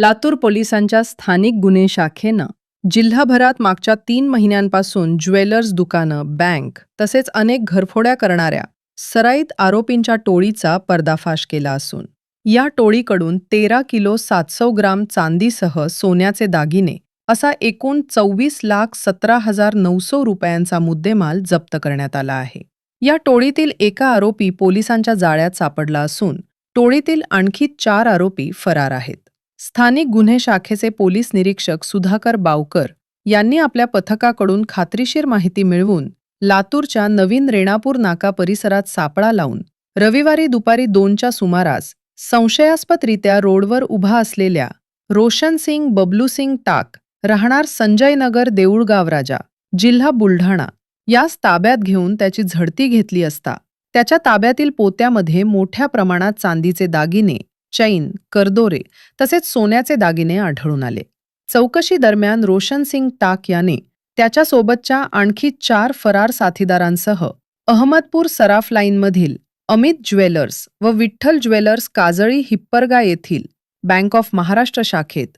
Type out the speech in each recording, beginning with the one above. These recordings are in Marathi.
लातूर पोलिसांच्या स्थानिक गुन्हे शाखेनं जिल्हाभरात मागच्या तीन महिन्यांपासून ज्वेलर्स दुकानं बँक तसेच अनेक घरफोड्या करणाऱ्या सराईत आरोपींच्या टोळीचा पर्दाफाश केला असून या टोळीकडून तेरा किलो सातसौ ग्राम चांदीसह सोन्याचे दागिने असा एकूण चोवीस लाख सतरा हजार नऊसो रुपयांचा मुद्देमाल जप्त करण्यात आला आहे. या टोळीतील एका आरोपी पोलिसांच्या जाळ्यात सापडला असून टोळीतील आणखी चार आरोपी फरार आहेत. स्थानिक गुन्हे शाखेचे पोलीस निरीक्षक सुधाकर बावकर यांनी आपल्या पथकाकडून खात्रीशीर माहिती मिळवून लातूरच्या नवीन रेणापूर नाका परिसरात सापळा लावून रविवारी दुपारी दोनच्या सुमारास संशयास्पदरित्या रोडवर उभा असलेल्या रोशन सिंग बबलू सिंग टाक राहणार संजय नगर देऊळगाव राजा जिल्हा बुलढाणा यास ताब्यात घेऊन त्याची झडती घेतली असता त्याच्या ताब्यातील पोत्यामध्ये मोठ्या प्रमाणात चांदीचे दागिने चैन करदोरे तसेच सोन्याचे दागिने आढळून आले. चौकशी दरम्यान रोशन सिंग टाक याने त्याच्यासोबतच्या आणखी चार फरार साथीदारांसह अहमदपूर सराफ लाईनमधील अमित ज्वेलर्स व विठ्ठल ज्वेलर्स काजळी हिप्परगा येथील बँक ऑफ महाराष्ट्र शाखेत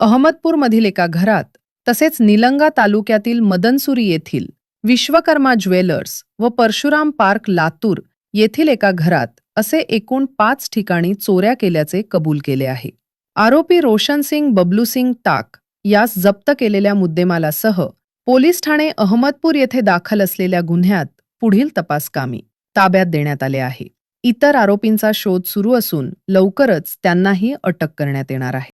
अहमदपूरमधील एका घरात तसेच निलंगा तालुक्यातील मदनसुरी येथील विश्वकर्मा ज्वेलर्स व परशुराम पार्क लातूर येथील एका घरात असे एकूण पाच ठिकाणी चोऱ्या केल्याचे कबूल केले आहे. आरोपी रोशन सिंग बबलू सिंग ताक यास जप्त केलेल्या मुद्देमालासह पोलीस ठाणे अहमदपूर येथे दाखल असलेल्या गुन्ह्यात पुढील तपासकामी ताब्यात देण्यात आले आहे. इतर आरोपींचा शोध सुरू असून लवकरच त्यांनाही अटक करण्यात येणार आहे.